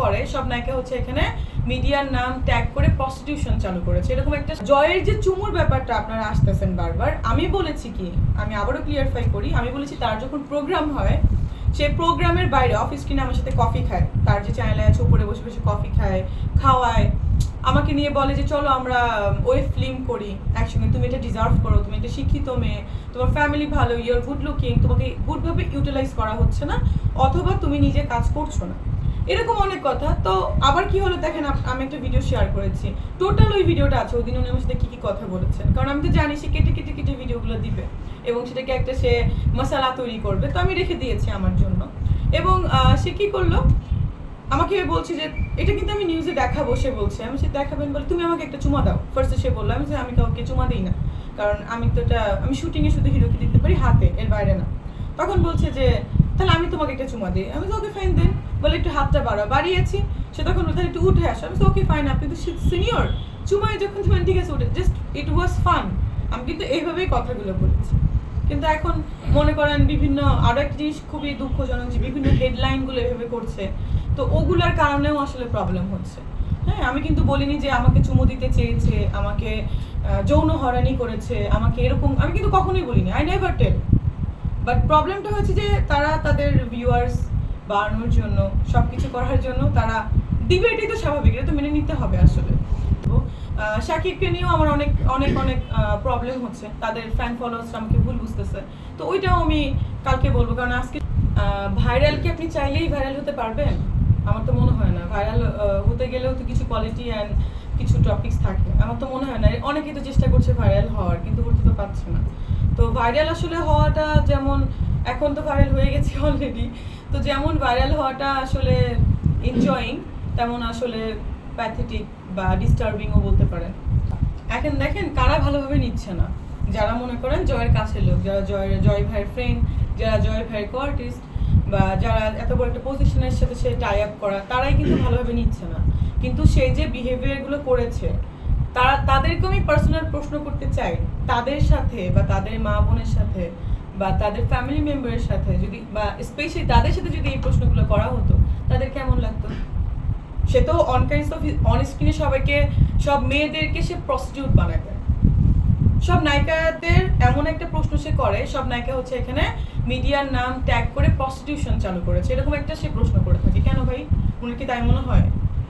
করে, সব নায়িকা হচ্ছে এখানে মিডিয়ার নাম ট্যাগ করে প্রস্টিটিউশন চালু করেছে। এরকম একটা জয়ের যে চুমুর ব্যাপারটা আপনারা আসতেছেন বারবার, আমি বলেছি কি, আমি আবারও ক্লিয়ারফাই করি, আমি বলেছি তার যখন প্রোগ্রাম হয়, সে প্রোগ্রামের বাইরে অফিস কিনে আমার সাথে কফি খায়। তার যে চ্যানেলে আছে, উপরে বসে বসে কফি খায়, খাওয়ায়, আমাকে নিয়ে বলে যে, চলো আমরা ওয়েব ফিল্ম করি, একসঙ্গে। তুমি এটা ডিজার্ভ করো, তুমি এটা শিক্ষিত মেয়ে, তোমার ফ্যামিলি ভালো ইউর গুড লুকিং তোমাকে গুডভাবে ইউটিলাইজ করা হচ্ছে না, অথবা তুমি নিজে কাজ করছ না। এরকম অনেক কথা। তো আবার কি হলো দেখেন আমি একটা ভিডিও শেয়ার করেছি। টোটাল ওই ভিডিওটা আছে, ওই দিন উনি আমার সাথে কি কি কথা বলেছেন। কারণ আমি তো জানি সে কেটে কেটে কেটে ভিডিওগুলো দিবে এবং সেটাকে একটা সে মশালা তৈরি করবে। তো আমি রেখে দিয়েছি আমার জন্য। এবং সে কি করল? আমাকে বলছে যে, এটা কিন্তু আমি নিউজে দেখাবো সে বলছে। আমি সে দেখাবেন বলে, তুমি আমাকে একটা চুমা দাও। ফার্স্টে সে বলল, আমি যে আমি কাউকে চুমা দিই না। কারণ আমি তো এটা, আমি শুটিংয়ে শুধু হিরোকে দিতে পারি হাতে, এর বাইরে না। তখন বলছে যে তোমাকে একটা চুমা দিই। আমি তো ওকে ফাইন দেন বলে একটু হাতটা বাড়াও। বাড়িয়েছি, সে তখন তাহলে একটু উঠে আসো। আমি ওকে ফাইন আপনি তো সিনিয়র চুমায় যখন তুমি ঠিক আছে উঠে জাস্ট ইট ওয়াজ ফান আমি কিন্তু এইভাবেই কথাগুলো বলেছি। কিন্তু এখন মনে করেন বিভিন্ন আরও একটা জিনিস খুবই দুঃখজনক যে বিভিন্ন হেডলাইনগুলো এভাবে করছে। তো ওগুলার কারণেও আসলে প্রবলেম হচ্ছে। হ্যাঁ আমি কিন্তু বলিনি যে আমাকে চুমু দিতে চেয়েছে, আমাকে যৌন হরানি করেছে, আমাকে এরকম আমি কিন্তু কখনোই বলিনি। আই নেভার টেল বাট প্রবলেমটা হচ্ছে যে তারা তাদের ভিউয়ার্স বাড়ানোর জন্য সব কিছু করার জন্য তারা দিবে এটাই তো স্বাভাবিক, এটা তো মেনে নিতে হবে আসলে। শাকিবকে নিয়েও আমার অনেক অনেক অনেক প্রবলেম হচ্ছে। তাদের ফ্যান ফলোয়ার্স আমাকে ভুল বুঝতেছে। তো ওইটাও আমি কালকে বলব, কারণ আজকে ভাইরাল কি আপনি চাইলেই ভাইরাল হতে পারবেন? আমার তো মনে হয় না। ভাইরাল হতে গেলেও তো কিছু কোয়ালিটি অ্যান্ড কিছু টপিকস থাকে। আমার তো মনে হয় না। অনেকেই তো চেষ্টা করছে ভাইরাল হওয়ার, কিন্তু হতে তো পারছে না। তো ভাইরাল আসলে হওয়াটা যেমন, এখন তো ভাইরাল হয়ে গেছে অলরেডি তো যেমন ভাইরাল হওয়াটা আসলে এনজয়িং তেমন আসলে প্যাথেটিক বা ডিস্টার্বিংও বলতে পারেন। এখন দেখেন কারা ভালোভাবে নিচ্ছে না। যারা মনে করেন জয়ের কাছের লোক, যারা জয়ের জয় ভাইয়ের ফ্রেন্ড যারা জয় ভাইয়ের কোয়ার্টিস্ট বা যারা এত বড় একটা পজিশনের সাথে সে টাই আপ করা, তারাই কিন্তু ভালোভাবে নিচ্ছে না। কিন্তু সে যে বিহেভিয়ারগুলো করেছে তারা তাদেরকে আমি পার্সোনাল প্রশ্ন করতে চাই। তাদের সাথে বা তাদের মা বোনের সাথে বা তাদের ফ্যামিলি মেম্বারের সাথে যদি বা স্পেশালি তাদের সাথে যদি এই প্রশ্নগুলো করা হতো, তাদের কেমন লাগতো? সে তো অন কাইন্ডস অফ অন স্ক্রিনে সবাইকে, সব মেয়েদেরকে সে প্রস্টিটিউট বানায় দেয়। সব নায়িকাদের এমন একটা প্রশ্ন সে করে, সব নায়িকা হচ্ছে এখানে মিডিয়ার নাম ট্যাগ করে প্রস্টিটিউশন চালু করেছে। এরকম একটা সে প্রশ্ন করে থাকে। কেন ভাই? উনি কি তাই মনে হয়?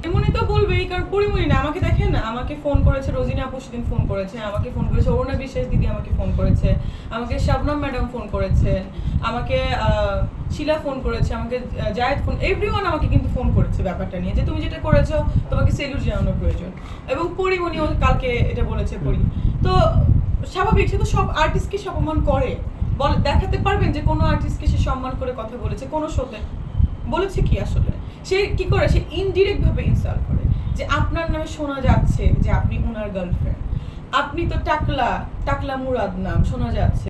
এমনি তো বলবেই কারণ পরিমণি না, আমাকে দেখেন আমাকে ফোন করেছে, রোজিনা আপু সেদিন ফোন করেছে, আমাকে ফোন করেছে, অরুণা বিশ্বাস দিদি আমাকে ফোন করেছে, আমাকে শাবনম ম্যাডাম ফোন করেছে, আমাকে শিলা ফোন করেছে, আমাকে জায়েদ ফোন এভরিওয়ান আমাকে কিন্তু ফোন করেছে ব্যাপারটা নিয়ে, যে তুমি যেটা করেছ, তোমাকে সেলুট জানানোর প্রয়োজন। এবং পরিমণিও কালকে এটা বলেছে পরি। তো স্বাভাবিক, সে তো সব আর্টিস্টকে সম্মান করে। বল, দেখাতে পারবেন যে কোনো আর্টিস্টকে সে সম্মান করে কথা বলেছে, কোনো শোতে। বলেছে কি আসলে? সে কি করে? সে ইনডিরেক্ট ভাবে ইনসাল্ট করে যে আপনার নামে শোনা যাচ্ছে যে আপনি ওনার গার্লফ্রেন্ড আপনি তো টাকলা টাকলা মুরাদ নাম শোনা যাচ্ছে।